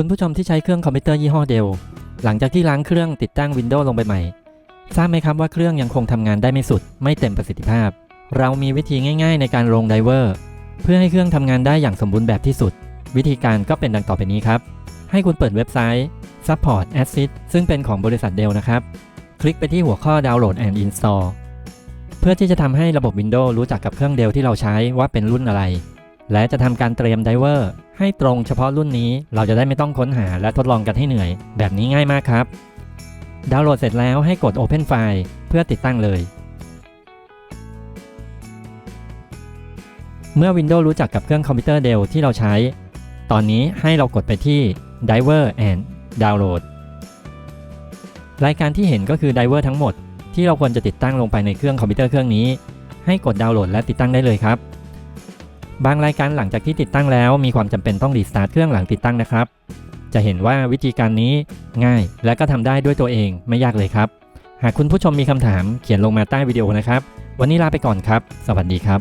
คุณผู้ชมที่ใช้เครื่องคอมพิวเตอร์ยี่ห้อเดลหลังจากที่ล้างเครื่องติดตั้ง Windows ลงไปใหม่ ทราบไหมครับว่าเครื่องยังคงทำงานได้ไม่สุด ไม่เต็มประสิทธิภาพ เรามีวิธีง่าย ๆ ในการลงไดเวอร์เพื่อให้เครื่องทำงานได้อย่างสมบูรณ์แบบที่สุด วิธีการก็เป็นดังต่อไปนี้ครับ ให้คุณเปิดเว็บไซต์ Support Assist ซึ่งเป็นของบริษัทเดลนะครับ คลิกไปที่หัวข้อ Download and Install เพื่อที่จะทำให้ระบบ Windows รู้จักกับเครื่องเดลที่เราใช้ว่าเป็นรุ่นอะไร และจะทำการเตรียมไดเวอร์ให้ตรงเฉพาะรุ่นนี้เราจะได้ไม่ต้องค้นหาและทดลองกันให้เหนื่อย แบบนี้ง่ายมากครับ ดาวน์โหลดเสร็จแล้วให้กด Open File เพื่อติดตั้งเลย เมื่อ Windows รู้จักกับเครื่องคอมพิวเตอร์เดลที่เราใช้ ตอนนี้ให้เรากดไปที่ Diver and Download รายการที่เห็นก็คือ Diver ทั้งหมดที่เราควรจะติดตั้งลงไปในเครื่องคอมพิวเตอร์เครื่องนี้ ให้กดดาวน์โหลดและติดตั้งได้เลยครับ บางรายการหลังจากที่ติดตั้งแล้วมีความจำเป็นต้องรีสตาร์ทเครื่องหลังติดตั้งนะครับ จะเห็นว่าวิธีการนี้ง่ายและก็ทำได้ด้วยตัวเองไม่ยากเลยครับ หากคุณผู้ชมมีคำถามเขียนลงมาใต้วิดีโอนะครับ วันนี้ลาไปก่อนครับ สวัสดีครับ